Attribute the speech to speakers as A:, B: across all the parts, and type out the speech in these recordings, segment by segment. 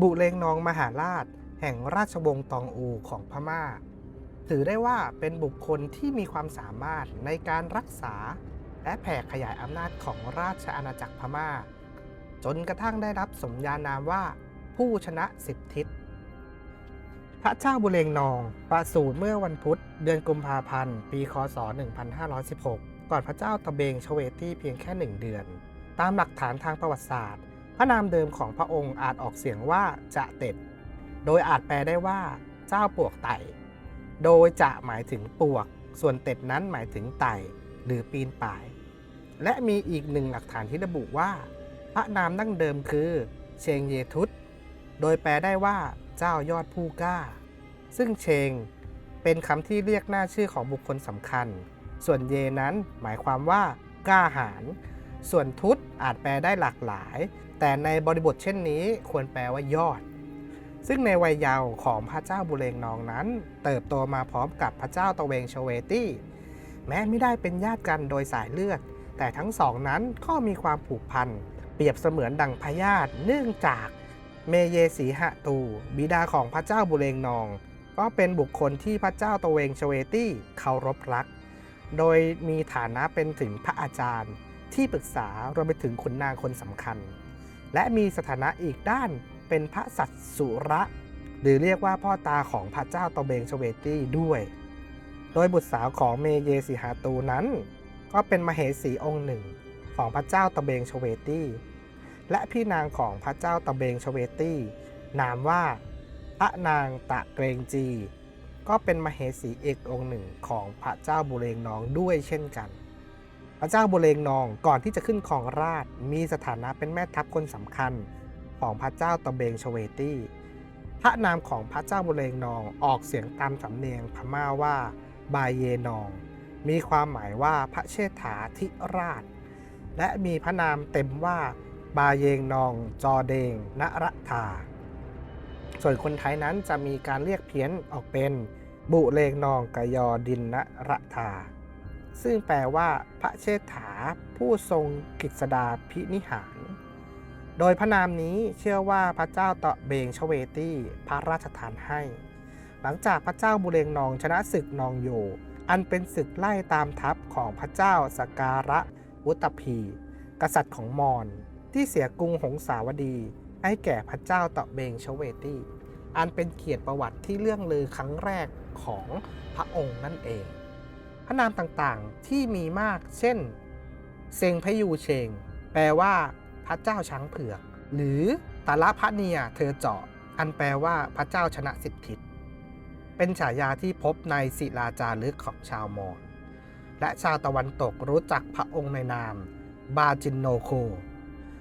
A: บุเรงนองมหาราช แห่งราชวงศ์ตองอูของพม่า ถือได้ว่าเป็นบุคคลที่มีความสามารถในการรักษา และแผ่ขยายอำนาจของราชอาณาจักรพม่า จนกระทั่งได้รับสมญานามว่าผู้ชนะสิบทิศ พระเจ้าบุเรงนองประสูติเมื่อวันพุธเดือนกุมภาพันธ์ ปีคศ 1516 ก่อนพระเจ้าตะเบงชเวตี้เพียงแค่หนึ่งเดือน ตามหลักฐานทางประวัติศาสตร์ พระนามเดิมของพระองค์อาจออกเสียงว่าจะเต็ด โดยอาจแปลได้ว่า เจ้าปวกไต่ โดยจะหมายถึงปวก ส่วนเต็ดนั้นหมายถึงไต่หรือปีนป่าย และมีอีกหนึ่งหลักฐานที่ระบุว่า พระนามดั้งเดิมคือเชงเยทุตโดยแปลได้ว่าเจ้ายอดผู้กล้า ซึ่งเชงเป็นคำที่เรียกหน้าชื่อของบุคคลสำคัญ ส่วนเยนั้นหมายความว่ากล้าหาญ ส่วนทุตอาจแปลได้หลากหลาย แต่ในบริบทเช่นนี้ควรแปลว่ายอด ซึ่งในวัยเยาว์ของพระเจ้าบุเรงนองนั้น เติบโตมาพร้อมกับพระเจ้าตะเวงชเวตี้ แม้ไม่ได้เป็นญาติกันโดยสายเลือด แต่ทั้งสองนั้นก็มีความผูกพัน เปรียบเสมือนดังพญาติเนื่องจากเมเยสีหะตู บิดาของพระเจ้าบุเรงนอง ก็เป็นบุคคลที่พระเจ้าตะเวงชเวตี้เคารพรัก โดยมีฐานะเป็นถึงพระอาจารย์ ที่ปรึกษารวมไปถึงขุนนางคนสำคัญ และมีสถานะอีกด้านเป็นพระสัตสุระ หรือเรียกว่าพ่อตาของพระเจ้าตะเบงชเวตี้ด้วย โดยบุตรสาวของเมเยสิหาตูนั้น ก็เป็นมเหสีองค์หนึ่งของพระเจ้าตะเบงชเวตี้และพี่นางของพระเจ้าตะเบงชเวตี้ นามว่าพระนางตะเกรงจี ก็เป็นมเหสีเอกองค์หนึ่งของพระเจ้าบุเรงน้องด้วยเช่นกัน ระเจ้าบุเรงนองก่อนที่จะขึ้นครองราชมีสถานะเป็นแม่ทัพคนสำคัญของพระเจ้าตะเบงชเวตี้ พระนามของพระเจ้าบุเรงนองออกเสียงตามสำเนียงพม่าว่าบายเยนอง มีความหมายว่าพระเชษฐาธิราช และมีพระนามเต็มว่าบาเยงนอง จอเดงนรธาส่วนคนไทยนั้นจะมีการเรียกเพี้ยนออกเป็นบุเลงนองกยอดินนรธา ซึ่งแปลว่าพระเชษฐาผู้ทรงกิษดาพินิหาร โดยพระนามนี้เชื่อว่าพระเจ้าตะเบงชเวตี้ พระราชทานให้ หลังจากพระเจ้าบุเรงนองชนะศึกนองโย อันเป็นศึกไล่ตามทัพของพระเจ้าสการะวุตพี กษัตริย์ของมอญที่เสียกรุงหงสาวดีให้แก่พระเจ้าตะเบงชเวตี้ อันเป็นเกียรติประวัติที่เรื่องลือครั้งแรกของพระองค์นั่นเอง พระนามต่างๆที่มีมากเช่น เซงพยูเชง แปลว่าพระเจ้าช้างเผือก หรือตาละพระเนียเธอเจาะ อันแปลว่าพระเจ้าชนะสิบทิศเป็นฉายาที่พบในศิลาจารึกของชาวมอญและชาวตะวันตกรู้จักพระองค์ในนาม บาจินโนโค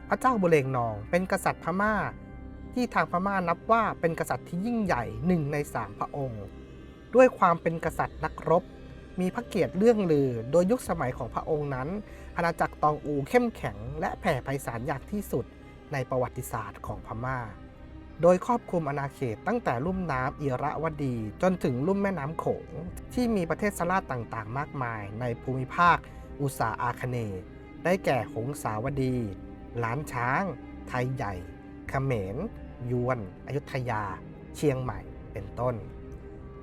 A: พระเจ้าบุเรงนองเป็นกษัตริย์พม่า ที่ทางพม่านับว่าเป็นกษัตริย์ที่ยิ่งใหญ่หนึ่งในสามพระองค์ ด้วยความเป็นกษัตริย์นักรบ มีพระเกียรติเรื่องลือ โดยยุคสมัยของพระองค์นั้น อาณาจักรตองอูเข้มแข็ง และแผ่ไพศาลอย่างที่สุดในประวัติศาสตร์ของพม่า โดยครอบคลุมอาณาเขตตั้งแต่ลุ่มน้ำอิระวดี จนถึงลุ่มแม่น้ำโขง ที่มีประเทศสลาดต่างๆ มากมาย ในภูมิภาค อุษาอาคเน ได้แก่หงสาวดี ล้านช้าง ไทยใหญ่ เขมร ยวน อยุธยา เชียงใหม่ เป็นต้น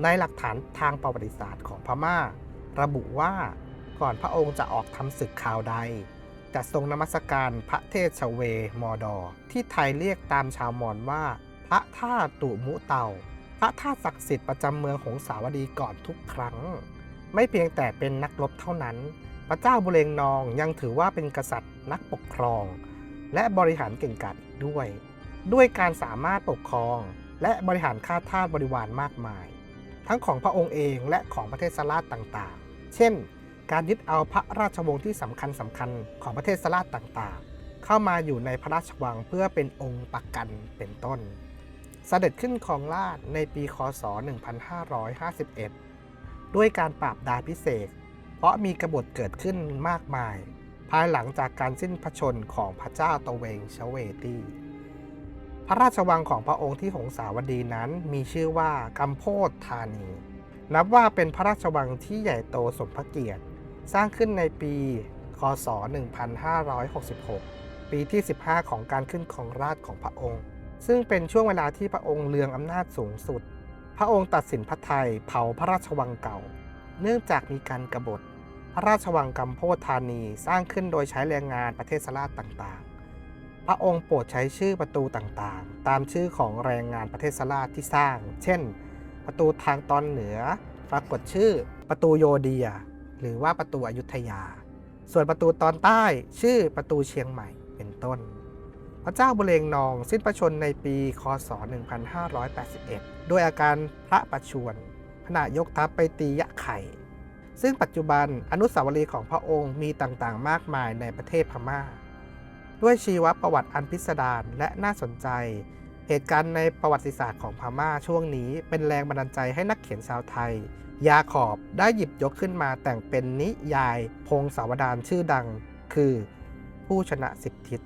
A: ในหลักฐานทางประวัติศาสตร์ของพม่า ระบุว่าก่อนพระองค์จะออกทำศึกข่าวใด จะทรงนมัสการพระเทศชเวมอดอ ที่ไทยเรียกตามชาวมอญว่า พระธาตุมุเตา พระธาตุศักดิ์สิทธิ์ประจำเมืองหงสาวดีก่อนทุกครั้ง ไม่เพียงแต่เป็นนักรบเท่านั้น พระเจ้าบุเรงนองยังถือว่าเป็นกษัตริย์นักปกครอง และบริหารเก่งกาจด้วย ด้วยการสามารถปกครอง และบริหารข้าทาสบริวารมากมาย ทั้งของพระองค์เองและของประเทศสลาดต่างๆ เช่น การยึดเอาพระราชวงศ์ที่สำคัญสำคัญๆของประเทศสลาดต่างๆ เข้ามาอยู่ในพระราชวังเพื่อเป็นองค์ปักกันเป็นต้น เสด็จขึ้นครองราชในปีคศ 1551 ด้วยการปราบดาพิเศษ เพราะมีกบฏเกิดขึ้นมากมาย ภายหลังจากการสิ้นพระชนของพระเจ้าตะเวงชเวตี ระราชวังของพระองค์ที่หงสาวดีนั้นมีชื่อว่ากัมโพธธานี นับว่าเป็นพระราชวังที่ใหญ่โตสมพระเกียรติ สร้างขึ้นในปี คศ 1566 ปีที่ 15 ของการขึ้นของราชของพระองค์ ซึ่งเป็นช่วงเวลาที่พระองค์เลืองอำนาจสูงสุด พระองค์ตัดสินพระทัยเผาพระราชวังเก่า เนื่องจากมีการกบฏ พระราชวังกัมโพธานีสร้างขึ้นโดยใช้แรงงานประเทศสลาต่างๆ พระองค์โปรดใช้ชื่อประตูต่างๆ ตามชื่อของแรงงานประเทศสลาที่สร้าง เช่น ประตูทางตอนเหนือ ปรากฏชื่อประตูโยเดีย หรือว่าประตูอยุธยา ส่วนประตูตอนใต้ชื่อประตูเชียงใหม่เป็นต้น พระเจ้าบุเรงนองสิ้นพระชนในปีคศ 1581 ด้วยอาการพระประชวรขณะยกทัพไปตียะไข่ ซึ่งปัจจุบันอนุสาวรีย์ของพระองค์มีต่างๆ มากมายในประเทศพม่า ด้วยชีวประวัติอันพิสดารและน่าสนใจ เหตุการณ์ในประวัติศาสตร์ของพม่าช่วงนี้เป็นแรงบันดาลใจให้นักเขียนชาวไทย ยาขอบได้หยิบยกขึ้นมาแต่งเป็นนิยาย พงศาวดารชื่อดัง คือ ผู้ชนะสิบทิศ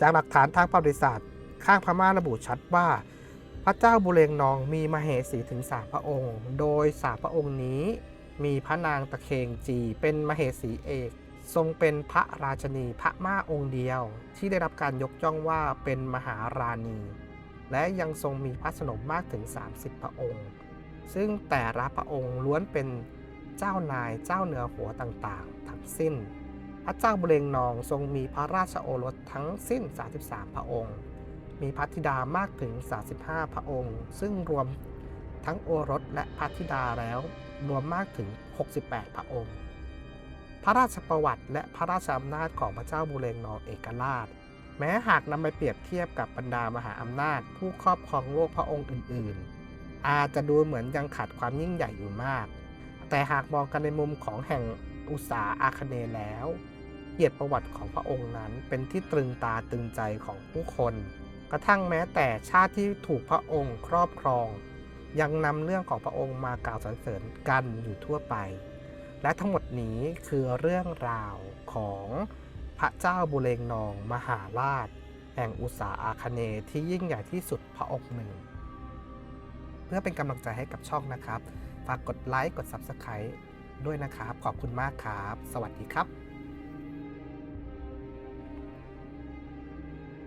A: จากหลักฐานทางประวัติศาสตร์ ข้างพม่าระบุชัดว่า พระเจ้าบุเรงนองมีมเหสีถึงสามพระองค์ โดยสามพระองค์นี้มีพระนางตะเคงจีเป็นมเหสีเอก ทรงเป็นพระราชนีพระม่าองค์เดียวที่ได้รับการยกย่องว่าเป็นมหาราณี และยังทรงมีพระสนมมากถึง 30 พระองค์ ซึ่งแต่ละพระองค์ล้วนเป็นเจ้านายเจ้าเหนือหัวต่างๆ ทั้งสิ้น พระเจ้าบุเรงนองทรงมีพระราชโอรสทั้งสิ้น 33 พระองค์ มีพระธิดามากถึง 35 พระองค์ ซึ่งรวมทั้งโอรสและพระธิดาแล้วรวมมากถึง 68 พระองค์ พระราชประวัติ และพระราชอำนาจของพระเจ้าบุเรงนองเอกราช แม้หากนำไปเปรียบเทียบกับบรรดามหาอำนาจ ผู้ครอบครองโลกพระองค์อื่น ๆ อาจจะดูเหมือนยังขาดความยิ่งใหญ่อยู่มาก แต่หากมองกันในมุมของแห่งอุตสาอาคเนแล้ว เกียรติประวัติของพระองค์นั้นเป็นที่ตรึงตาตรึงใจของผู้คน กระทั่งแม้แต่ชาติที่ถูกพระองค์ครอบครอง ยังนำเรื่องของพระองค์มากล่าวสรรเสริญกันอยู่ทั่วไป และทั้งหมดนี้คือเรื่องราวของพระเจ้าบุเรงนองมหาราช แห่งอุตสาอาคเนที่ยิ่งใหญ่ที่สุดพระองค์หนึ่ง เพื่อเป็นกำลังใจให้กับช่องนะครับ ฝากกดไลค์ กด Subscribe ด้วยนะครับ ขอบคุณมากครับ สวัสดีครับ